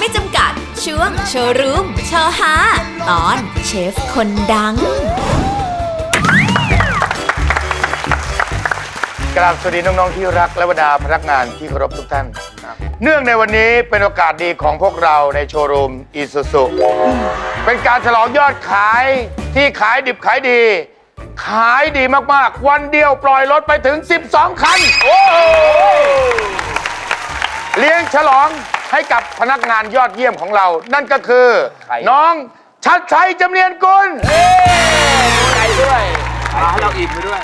ไม่จำกัด ช่วงโชว์รูมโชว์ฮาตอนเชฟคนดัง กราบสวัสดีน้อง ๆ ที่รักและบรรดาพนักงานที่เคารพทุกท่าน เนื่องในวันนี้เป็นโอกาสดีของพวกเราในโชว์รูมอีซูซุเป็นการฉลองยอดขายที่ขายดิบขายดี ขายดีมาก ๆ วันเดียวปล่อยรถไปถึง 12 คัน โอ้โหเลี้ยงฉลอง ให้กับพนักงานยอดเยี่ยมของเรา นั่นก็คือ น้องชัดชัยจำเนียนกุลใจด้วยมาให้เราอิ่มไปด้วย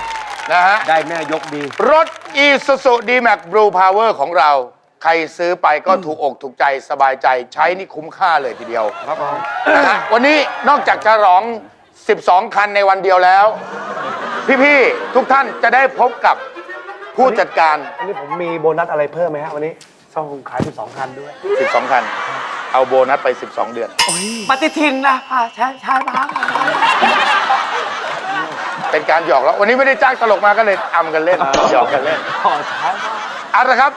นะฮะได้แม่ยกดี รถ Isuzu D-Max Blue Power ของเรา ใครซื้อไปก็ถูกอกถูกใจสบายใจใช้นี่คุ้มค่าเลยทีเดียว ครับผมนะฮะวันนี้นอกจากจะร้อง 12 คันในวันเดียวแล้ว พี่ ๆ ทุกท่านจะได้พบกับผู้จัดการ อันนี้ผมมีโบนัสอะไรเพิ่มไหมฮะวันนี้ ต้องขาย 12 คันด้วย 12 คัน เอาโบนัสไป 12 เดือน ปฏิทินนะอ่าใช่ใช่บ้างเป็นการหยอกแล้ว วันนี้ไม่ได้จ้างตลกมาก็เลยอำกันเล่น หยอกกันเล่นขอใช่บ้างเอาละครับ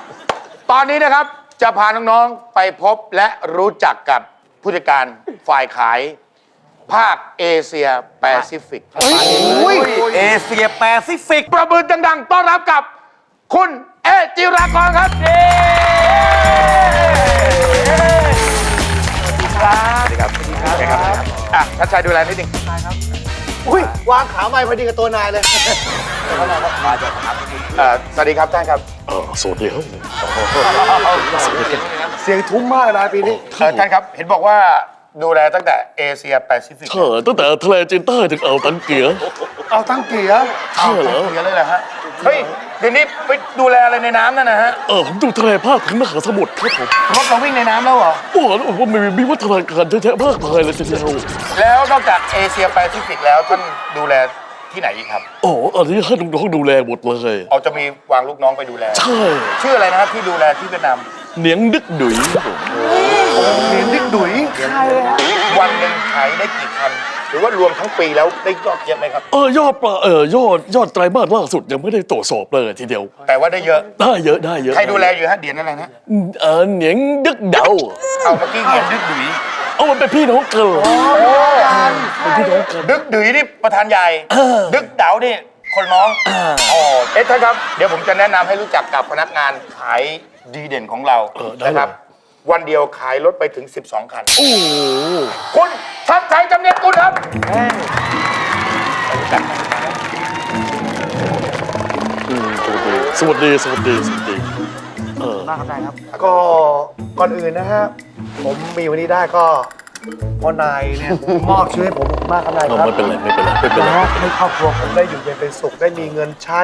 ตอนนี้นะครับจะพาน้องๆไปพบและรู้จักกับผู้จัดการฝ่ายขาย ภาคเอเชียแปซิฟิก เอเชียแปซิฟิก ประมือดังๆ ต้อนรับกับคุณ เอจิรากรครับสวัสดีครับสวัสดีครับสวัสดีครับอะชัดชัยดูแลนิดนึงอุ้ยวางขาไม้พอดีกับตัวนายเลยเอ่อสวัสดีครับท่านครับเออสวัสดีครับเสียงทุ้มมากนายปีนี้เอ่อท่านครับ เห็นบอกว่าดูแลตั้งแต่เอเชียแปซิฟิกเธอตั้งแต่ทะเลจีนใต้ถึงอ่าวตังเกียเอาตั้งเกียร์ใช่เหรอเยอะเลยเหรอฮะเฮ้ยเดี๋ยวนี้ไปดูแลอะไรในน้ำนั่นนะฮะเออผมดูทะเลภาคถึงมหาสมุทรครับผมรถเราวิ่งในน้ำแล้วเหรอ โอ้โหผมมีมีวัฒนาการเยอะแยะมากมายเลยทีเดียวแล้วนอกจากเอเชียแปซิฟิกแล้วท่านดูแลที่ไหนอีกครับโอ้อันนี้ให้น้องๆดูแลหมดเลย เอาจะมีวางลูกน้องไปดูแล ใช่ชื่ออะไรนะครับที่ดูแลที่เวียดนามเหนียงดึกดุยครับผมเสียงดิกดุย วันหนึ่งขายได้กี่คัน หรือว่ารวมทั้งปีแล้วได้ยอดเยอะไหมครับ เออยอดปลาเออยอดยอดไตรมาสล่าสุดยังไม่ได้ตรวจสอบเลยทีเดียว แต่ว่าได้เยอะ ได้เยอะได้เยอะใครดูแลอยู่ฮะเดียนอะไรนะ เออเหนียงดึกเดาเอาเมื่อกี้เงียบดึกดุยเอามันเป็นพี่น้องกันเหรอเป็นพี่น้องกันดึกดุยนี่ประธานใหญ่เออดึกเดานี่คนน้องอ๋อเอ๊ะท่านครับ เดี๋ยวผมจะแนะนำให้รู้จักกับพนักงานขายดีเด่นของเราเออได้นะครับ วันเดียวขายรถไปถึง 12 คันโอ้โหคุณชัดชัยจำเนียนกุลครับ อืมสวัสดีสวัสดีสวัสดีสวัสดี เออ ก็ก่อนอื่นนะฮะผมมีวันนี้ได้ก็เพราะนายเนี่ยมอบชีวิตให้ผมมากครับนายเออครับไม่เป็นไรไม่เป็นไรไม่เป็นไร นะฮะให้ครอบครัวผมได้อยู่เย็นเป็นสุขได้มีเงินใช้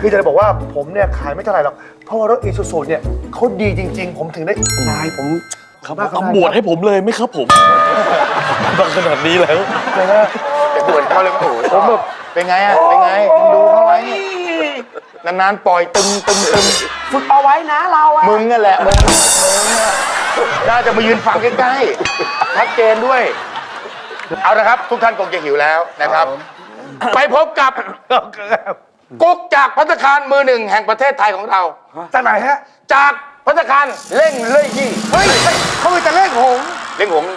คือจะบอกว่าผมเนี่ยขายไม่เท่าไหร่หรอกเพราะว่ารถอีซูซูเนี่ยเขาดีจริง ๆ ผมถึงได้นายผมครับมากครับเอานายบวชให้ผมเลยไหมครับผมมาขนาดนี้แล้ว เลยนะ จะด่วนเข้าเลยโอ้โหผมแบบ เป็นไงอะ เป็นไงมึงดูเขาไว้นานๆปล่อยตึมตึมตึมฝึกเอาไว้นะเราอะมึงนั่นแหละ มึงมึงอะ น่าจะมายืนฟังใกล้ๆชัดเจนด้วย เอาละครับ ทุกท่านคงจะหิวแล้วนะครับ ไปพบกับกุ๊กจากพัตตาคารมือหนึ่งแห่งประเทศไทยของเรา จากไหนฮะ จากพัตตาคารเล่งเล่ยยี่เฮ้ยเขาเป็นแต่เลขหงส์เล่งหงส์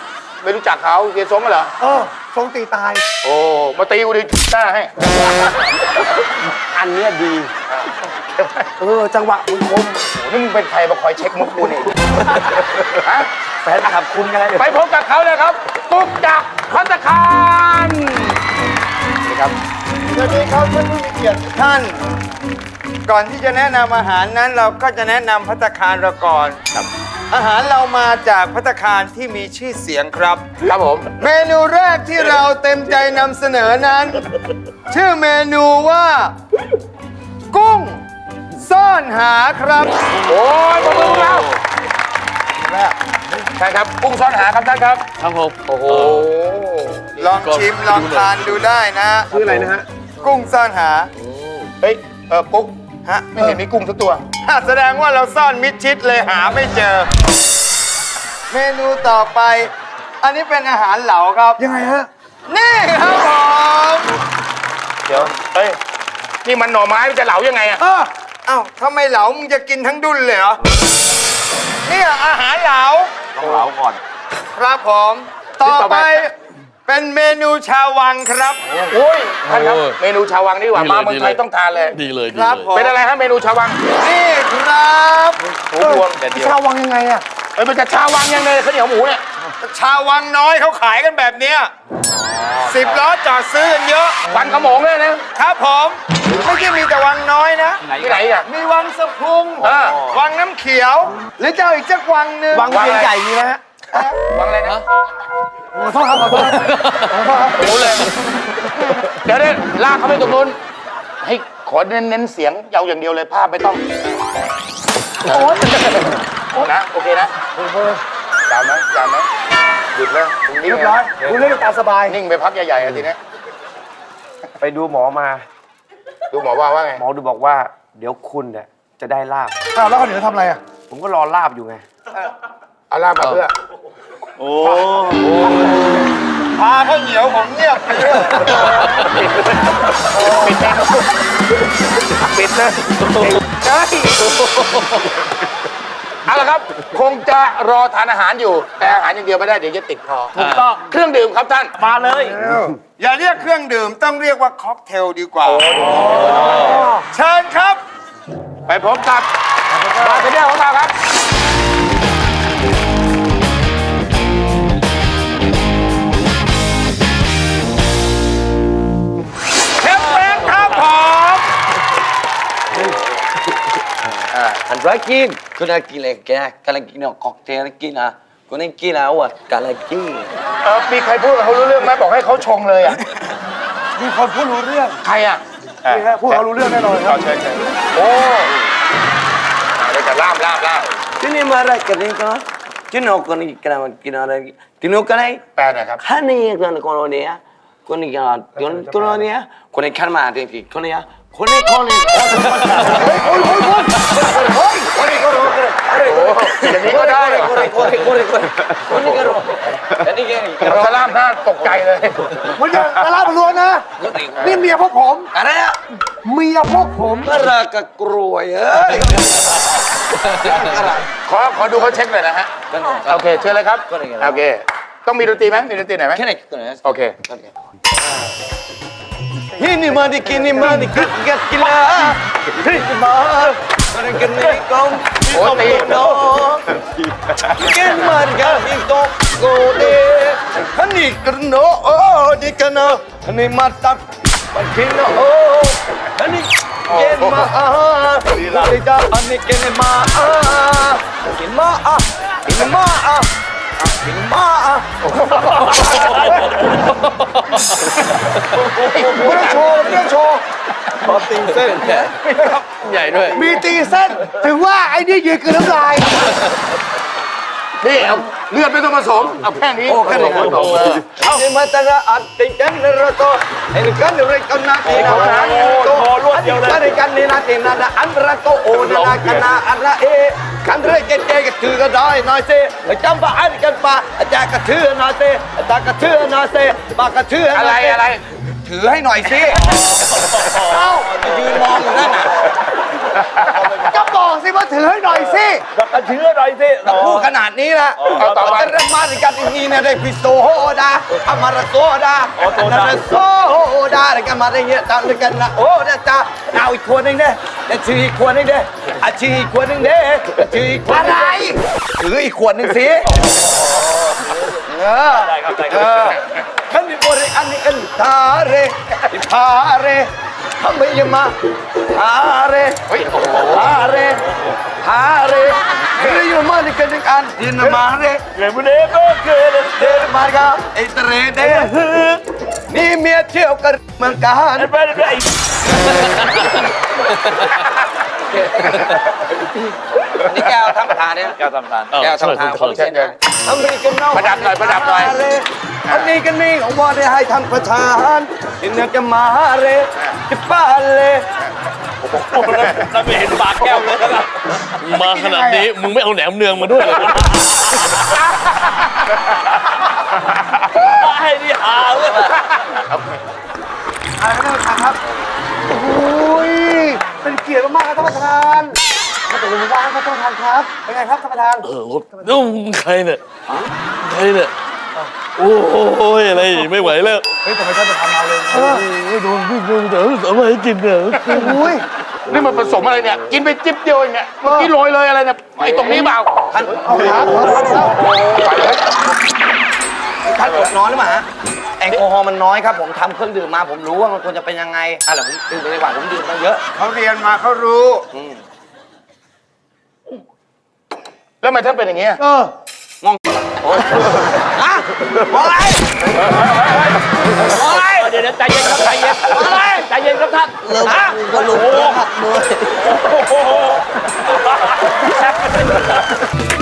ไม่รู้จักเขาเฮียสมเหรอเออทรงตีตาย โอ้มาตีกูดิหน้าให้ อันเนี้ยดี เออ จังหวะมึงคมโอ้นี่มึงเป็นใครมาคอยเช็คมุกกูนี่ฮะ แฟนคลับคุณไงไปพบกับเขาเลยครับกุ๊กจากพัตตาคารนี่ครับสวัสดีครับท่านผู้มีเกียรติท่าน ก่อนที่จะแนะนำอาหารนั้นเราก็จะแนะนำพัตตาคารเราก่อนครับ อาหารเรามาจากพัตตาคารที่มีชื่อเสียงครับ ครับผม เมนูแรกที่เราเต็มใจนำเสนอนั้น ชื่อเมนูว่า กุ้ง ซ่อนหาครับ โอ้ยประมือ เราใช่ครับกุ้งซ้อนหาครับท่านครับ ครับผมโอ้โหลองชิมลองทานดูได้นะชื่ออะไรนะฮะ กุ้งซ่อนหาเฮ้ยเออกุ๊กฮะไม่เห็นมีกุ้งสักตัวแสดงว่าเราซ่อนมิดชิดเลยหาไม่เจอ เมนูต่อไป อันนี้เป็นอาหารเหลาครับยังไงฮะนี่ครับผมเดี๋ยวเฮ้ยนี่มันหน่อไม้มันจะเหลายังไงอะเอ้าเอ้าทำไมเหลามึงจะกินทั้งดุนเลยเหรอ เนี่ยอาหารเหลาต้องเหลาก่อนครับผม ต่อไปเป็นเมนูชาววังครับโอ้ยท่านครับโอ้ยเมนูชาววังนี่หว่าดีเลยมาเมืองไทยดีเลยต้องทานเลย ดีเลยดีครับเลยผมเป็นอะไรฮะเมนูชาววัง นี่ครับหมูพวงแต่เดียวชาววังยังไงอะเอ้ยมันจะชาววังยังไงข้าวเหนียวหมูเนี่ย ชาววังน้อยเขาขายกันแบบเนี้ยสิบล้อจอดซื้อกันเยอะฟันขโมงเลยนะครับผมไม่ใช่มีแต่วังน้อยนะ ที่ไหนอะ มีวังสะพุงเออวังน้ำเขียว หรือจะเอาอีกจักวังหนึ่งวังเวียนใหญ่มีไหมฮะวังอะไรนะขอโทษครับขอโทษขอโทษครับโอ้เลย เดี๋ยวเดี๋ยวลากเขาไปตรงนู้น ให้ขอเน้นเน้นๆเสียงยาวอย่างเดียวเลยภาพไม่ต้องนะ โอเคนะยาวไหมยาวไหมหยุดแล้วตรงนี้เรียบร้อยคุณเล่นตามสบาย นิ่งไปพักใหญ่ๆอะทีเนี้ยไปดูหมอมา ดูหมอว่าว่าไง หมอดูบอกว่า เดี๋ยวคุณเนี่ยจะได้ลาบ อ้าวแล้วเขาเหนือทำอะไรอะผมก็รอลาบอยู่ไง เอาลากมาเพื่อ โอ้พาข้าวเหนียวผมเงียบไปเรื่อยปิดเมนูปิดเลยเฮ้ยเอาละครับ คงจะรอทานอาหารอยู่ แต่อาหารอย่างเดียวไม่ได้ เดี๋ยวจะติดคอถูกต้องเครื่องดื่มครับท่าน มาเลย อย่าเรียกเครื่องดื่มต้องเรียกว่าค็อกเทลดีกว่าเชิญครับ ไปพบกับบาร์เทนเดอร์ของเราครับ เชฟแฟรงค์ครับผม Han rökin kunna killa kalla killa cocktail killa kunna killa och kalla killa เออมีใครพูดกับเขารู้เรื่องไหมบอกให้เขาชงเลยอะ มีคนพูดรู้เรื่อง ใครอะ นี่ฮะพูดเขารู้เรื่องแน่นอนครับ โอ้ ล่าม Tini mara kani ko Tino kani kala kina Tino kani แปลหน่อยครับ Hani kan kono ne ya Koni kana kono ne ya Koni karma de ki koni ya Koni koni อย่างนี้ก็ได้เหรอ Koni koni koni koni Koni karo Kani kani ถ้าล่ามหน้าตกใจเลย มันจะตลาดล้วนนะ นี่เมียพวกผม Kara ya เมียพวกผม Mara ka kruwa ya ขอขอดูเขาเช็คหน่อยนะฮะ โอเคเชิญเลยครับ ก็ได้ครับโอเค ต้องมีดนตรีไหมมีดนตรีหน่อยไหม Kani kani โอเค Ini mari kini mari gat kila Ini mar Kani kani kong โอ้ตี no Ken marga hito gode Hani kerno oh di kana Hani matak Bakino oh Hani ken ma ah Lida hani ken ma ah Ken ma ah Ken ma ah Ken ma ah ไม่ต้องโชว์ไม่ต้องโชว์ใหญ่ด้วย มีตีเส้น ถึงว่าไอ้นี่ยืนกลืนน้ำลาย นี่เอาเลือดไม่ต้องผสม เอาแค่นี้โอ้แค่นี้ผสมเออ Ini matara ati kan rato ini kan rekan nati na to kan kan ni nati na da andra to o na kana andra e kan re ke ke ke tu ga dai na se cham ba an kan pa ja ka tu na se ta ka tu na se ba ka tu อะไรอะไร ถือให้หน่อยสิเอ้ายืนมองอยู่นั่นน่ะ ก็บอกสิว่าถือให้หน่อยสิก็ถือหน่อยสิพูดขนาดนี้ละเอาต่อไปจะมาในกันนี้นะได้พิโซดาอามาราโซดาอันนั้นโซดาอะไรกันมาได้เงี้ยตามกันนะโอ้เด้จ้าเอาอีกคนนึงเด้แล้วชื่ออีกคนนึงเด้อาชื่ออีกคนนึงเด้ชื่ออีกคนอะไรถืออีกขวดนึงสิเออเออขันดิบริอันนี้กันทาเรทาเรทำไมยังมา ทาเรเฮ้ยโอ้โห Hare, hare, kiri yumani kadikan din mare, Lemune ko kere der marga itre de, ni mia chiu kar mangkahan. ไปไปนี่แก้วทำทานเนี่ยแก้วทำทานแก้วทำทานเออเช่นเดิมอเมริกันน้องประดับหน่อยประดับหน่อยอันนี้กันนี่ของว่าได้ให้ท่านประธานอินเนจะมาเรจะป้าเล เราไม่เห็นปากแก้วเลยนะมาขนาดนี้มึงไม่เอาแหนมเนืองมาด้วยเลยให้นี่หาเลยอะไรก็ได้ครับ โอ้ยเป็นเกียรติมากๆครับท่านประธานว่างครับท่านประธานครับ เป็นไงครับท่านประธาน เออนุ่มงใครเนี่ยใครเนี่ย โอ้ยอะไรไม่ไหวแล้วเฮ้ยทำไมท่านประธานมาเลยโอ้ยโดนพี่โดนเดี๋ยวเอามาให้กินเนี่ยอุ้ยนี่มันผสมอะไรเนี่ย กินไปจิ๊บเดียวเองเนี่ยเมื่อกี้โรยเลยอะไรเนี่ยไอ้ตรงนี้เปล่าท่านเอาครับครับครับท่านอดนอนหรือเปล่าฮะแอลกอฮอล์มันน้อยครับผมทำเครื่องดื่มมาผมรู้ว่ามันควรจะเป็นยังไงอะเดี๋ยวผมดื่มไปดีกว่าผมดื่มมาเยอะเขาเรียนมาเขารู้แล้วทำไมท่านเป็นอย่างเงี้ยเออมองโอ๊ยฮะ มองอะไรมองอะไรเดี๋ยวใจเย็นครับใจเย็นมองอะไรใจเย็นครับท่านเริ่มก็ลุกหักด้วย